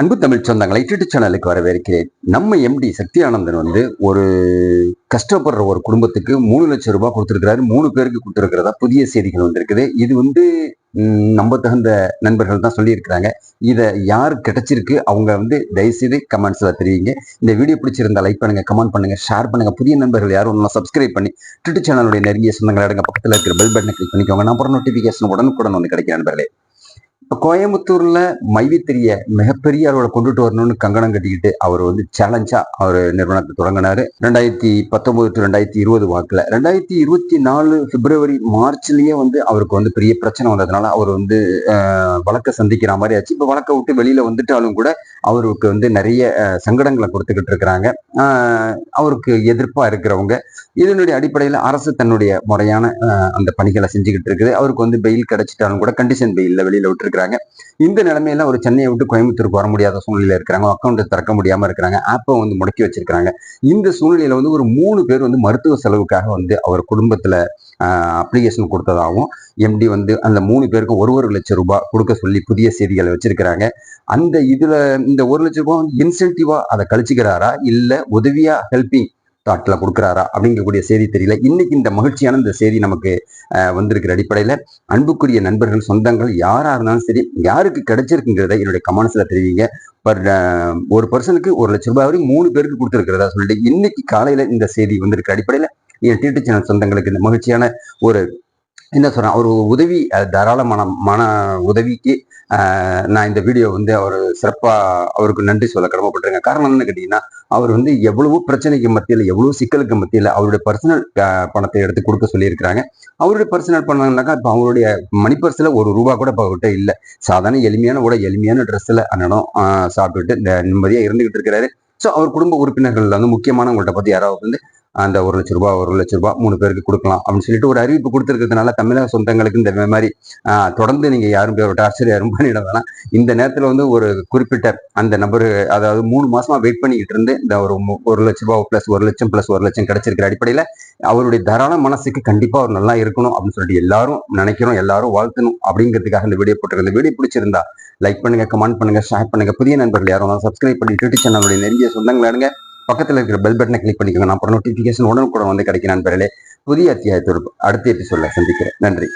அன்பு தமிழ் சொந்தங்களை யூடியூப் சேனலுக்கு வரவேற்கிறேன். நம்ம எம்டி சக்தி ஆனந்தன் வந்து ஒரு கஷ்டப்படுற ஒரு குடும்பத்துக்கு மூணு லட்சம் ரூபாய் கொடுத்துருக்கிறாரு. மூணு பேருக்கு கொடுத்துருக்கிறதா புதிய செய்திகள் வந்திருக்குது. இது வந்து நம்ப தகுந்த நண்பர்கள் தான் சொல்லியிருக்கிறாங்க. இதை யார் கிடைச்சிருக்கு? அவங்க வந்து தயவுசெய்து கமெண்ட்ஸ்ல தெரிவிங்க. இந்த வீடியோ பிடிச்சிருந்தா லைக் பண்ணுங்க கமெண்ட் பண்ணுங்க ஷேர் பண்ணுங்க. புதிய நண்பர்கள் யாரும் ஒன்றும் சப்ஸ்கிரைப் பண்ணி ட்விட்டர் சேனலுடைய நெருங்கிய சொந்தங்களை அடங்க பக்கத்தில் இருக்கிற பெல் பட்டனை கிளிக் பண்ணிக்கோங்க. நான் அப்புறம் நோட்டிஃபிகேஷன் உடனுக்குடன் ஒன்று கிடைக்கும் நண்பர்களே. கோயம்புத்தூர்ல மைவித்திரிய மிகப்பெரிய அளவில் கொண்டுட்டு வரணும்னு கங்கணம் கட்டிக்கிட்டு அவர் வந்து சேலஞ்சா அவர் நிறுவனத்தை தொடங்கினாரு. ரெண்டாயிரத்தி பத்தொன்பது டு ரெண்டாயிரத்தி இருபது வாக்குல. ரெண்டாயிரத்தி இருபத்தி நாலு பிப்ரவரி மார்ச்லயே வந்து அவருக்கு வந்து பெரிய பிரச்சனை வந்ததுனால அவர் வந்து வழக்க வழக்கை சந்திக்கிற மாதிரி ஆச்சு. இப்போ வழக்க விட்டு வெளியில வந்துட்டாலும் கூட அவருக்கு வந்து நிறைய சங்கடங்களை கொடுத்துக்கிட்டு இருக்கிறாங்க. அவருக்கு எதிர்ப்பாக இருக்கிறவங்க இதனுடைய அடிப்படையில் அரசு தன்னுடைய முறையான அந்த பணிகளை செஞ்சுக்கிட்டு இருக்குது. அவருக்கு வந்து பெயில் கிடைச்சிட்டாலும் கூட கண்டிஷன் பெயில்ல வெளியில் விட்டுருக்காங்க இந்த நிலைமையில ஒரு சென்னையை விட்டு கோயம்புத்தூருக்கு வர முடியாத சூழ்நிலையில் இருக்கிறாங்க. அக்கௌண்ட்டை திறக்க முடியாமல் இருக்கிறாங்க. ஆப்பை வந்து முடக்கி வச்சிருக்கிறாங்க. இந்த சூழ்நிலையில் வந்து ஒரு மூணு பேர் வந்து மருத்துவ செலவுக்காக வந்து அவர் குடும்பத்தில் அப்ளிகேஷன் கொடுத்ததாகவும் எம்டி வந்து அந்த மூணு பேருக்கும் ஒரு ஒரு லட்சம் ரூபாய் கொடுக்க சொல்லி புதிய செய்திகளை வச்சிருக்கிறாங்க. அந்த இதில் இந்த ஒரு லட்சம் ரூபாய் இன்சென்டிவா அதை கழிச்சுக்கிறாரா? இல்ல உதவியா ஹெல்பிங் தாட்ல கொடுக்குறாரா? அப்படிங்கக்கூடிய செய்தி தெரியல. இன்னைக்கு இந்த மகிழ்ச்சியான இந்த செய்தி நமக்கு வந்திருக்கிற அடிப்படையில் அன்புக்குரிய நண்பர்கள் சொந்தங்கள் யாரா இருந்தாலும் சரி யாருக்கு கிடைச்சிருக்குங்கிறத என்னுடைய கமெண்ட்ஸ்ல தெரிவிங்க. பர் ஒரு பர்சனுக்கு ஒரு லட்சம் ரூபாய் வரைக்கும் மூணு பேருக்கு கொடுத்துருக்கிறதா சொல்லிட்டு இன்னைக்கு காலையில இந்த செய்தி வந்திருக்கிற அடிப்படையில் என் டிடி சேனல் சொந்தங்களுக்கு இந்த மகிழ்ச்சியான ஒரு என்ன சொல்கிறேன் ஒரு உதவி தாராளமான மன உதவிக்கு நான் இந்த வீடியோ வந்து அவர் சிறப்பாக அவருக்கு நன்றி சொல்ல கடமைப்பட்டிருக்கேன். காரணம் என்னன்னு கேட்டிங்கன்னா அவர் வந்து எவ்வளவோ பிரச்சனைக்கு மத்தியில் எவ்வளோ சிக்கலுக்கு மத்தியில் அவருடைய பர்சனல் பணத்தை எடுத்து கொடுக்க சொல்லியிருக்கிறாங்க. அவருடைய பர்சனல் பணம்னாக்கா இப்போ அவருடைய மணி பர்ஸில் ஒரு ரூபா கூட இப்போ அவர்கிட்ட இல்லை. சாதாரண எளிமையான கூட எளிமையான ட்ரெஸ்ஸில் அண்ணனும் சாப்பிட்டுட்டு நிம்மதியாக இருந்துகிட்டு இருக்கிறாரு. ஸோ அவர் குடும்ப உறுப்பினர்கள் வந்து முக்கியமானவங்கள்ட்ட பற்றி யாராவது வந்து அந்த ஒரு லட்ச ரூபா ஒரு லட்ச ரூபா மூணு பேருக்கு கொடுக்கலாம் அப்படின்னு சொல்லிட்டு ஒரு அறிவிப்பு கொடுத்துருக்கிறதுனால தமிழக சொந்தங்களுக்கு இந்த மாதிரி தொடர்ந்து நீங்கள் யாரும் டார்ச்சர் யாரும் பண்ணிட வேணாம். இந்த நேரத்தில் வந்து ஒரு குறிப்பிட்ட அந்த நபர் அதாவது மூணு மாசமா வெயிட் பண்ணிக்கிட்டு இருந்து இந்த ஒரு ஒரு லட்ச ரூபா பிளஸ் ஒரு லட்சம் பிளஸ் ஒரு லட்சம் கிடைச்சிருக்கிற அடிப்படையில் அவருடைய தாராள மனசுக்கு கண்டிப்பாக அவர் நல்லா இருக்கணும் அப்படின்னு சொல்லிட்டு எல்லாரும் நினைக்கிறோம் எல்லாரும் வாழ்த்தணும் அப்படிங்கிறதுக்காக இந்த வீடியோ போட்டிருக்கேன். இந்த வீடியோ பிடிச்சிருந்தா லைக் பண்ணுங்க கமெண்ட் பண்ணுங்க ஷேர் பண்ணுங்க. புதிய நண்பர்கள் யாரும் சப்ஸ்கிரைப் பண்ணி யூடியூப் சேனலுடைய நெருங்கிய சொந்தங்களானுங்க பக்கத்துல இருக்கிற பெல் பட்டனை கிளிக் பண்ணிக்கோங்க. நான் அப்புறம் நோட்டிபிகேஷன் உடனுக்குடன் வந்து கிடைக்கும் நண்பர்களே. புதிய அத்தியாயத்தோடு அடுத்த எபிசோட்ல சந்திக்கிறேன். நன்றி.